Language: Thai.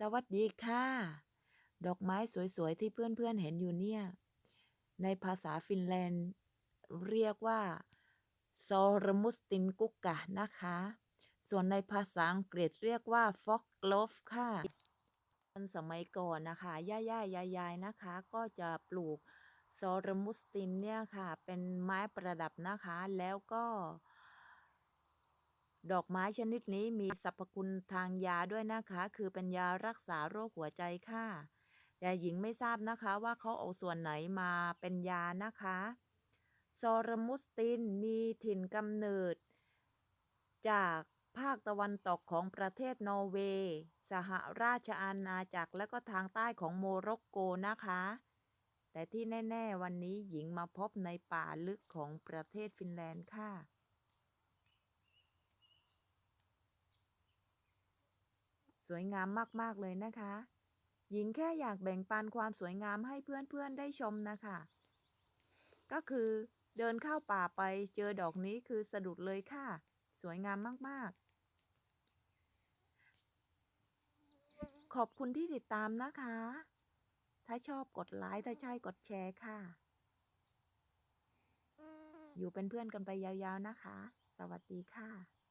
สวัสดีค่ะ ดอกไม้สวยๆ ที่เพื่อนๆเห็นอยู่เนี่ย ในภาษาฟินแลนด์ เรียกว่าซอรมุสตินกุกกะนะคะ ส่วนในภาษาอังกฤษเรียกว่าฟอกกลฟค่ะคนสมัยก่อนนะคะ ย่าๆยายๆนะคะ ก็จะปลูกซอรมุสตินเนี่ยค่ะ เป็นไม้ประดับนะคะ แล้วก็ ดอกไม้ชนิดนี้มีสรรพคุณทางยาด้วยนะคะ คือเป็นยารักษาโรคหัวใจค่ะ แต่หญิงไม่ทราบนะคะว่าเขาเอาส่วนไหนมาเป็นยานะคะซอรมุสตินมีถิ่นกำเนิด จากภาคตะวันตกของประเทศนอร์เวย์ สหราชอาณาจักร และก็ทางใต้ของโมร็อกโกนะคะ แต่ที่แน่ ๆ วันนี้หญิงมาพบในป่าลึกของประเทศฟินแลนด์ค่ะ สวยงามมากๆเลยนะคะ หญิงแค่อยากแบ่งปันความสวยงามให้เพื่อนๆได้ชมนะคะ ก็คือเดินเข้าป่าไปเจอดอกนี้คือสะดุดเลยค่ะ สวยงามมากๆ ขอบคุณที่ติดตามนะคะ ถ้าชอบกดไลค์ถ้าใช่กดแชร์ค่ะ อยู่เป็นเพื่อนกันไปยาวๆนะคะ สวัสดีค่ะ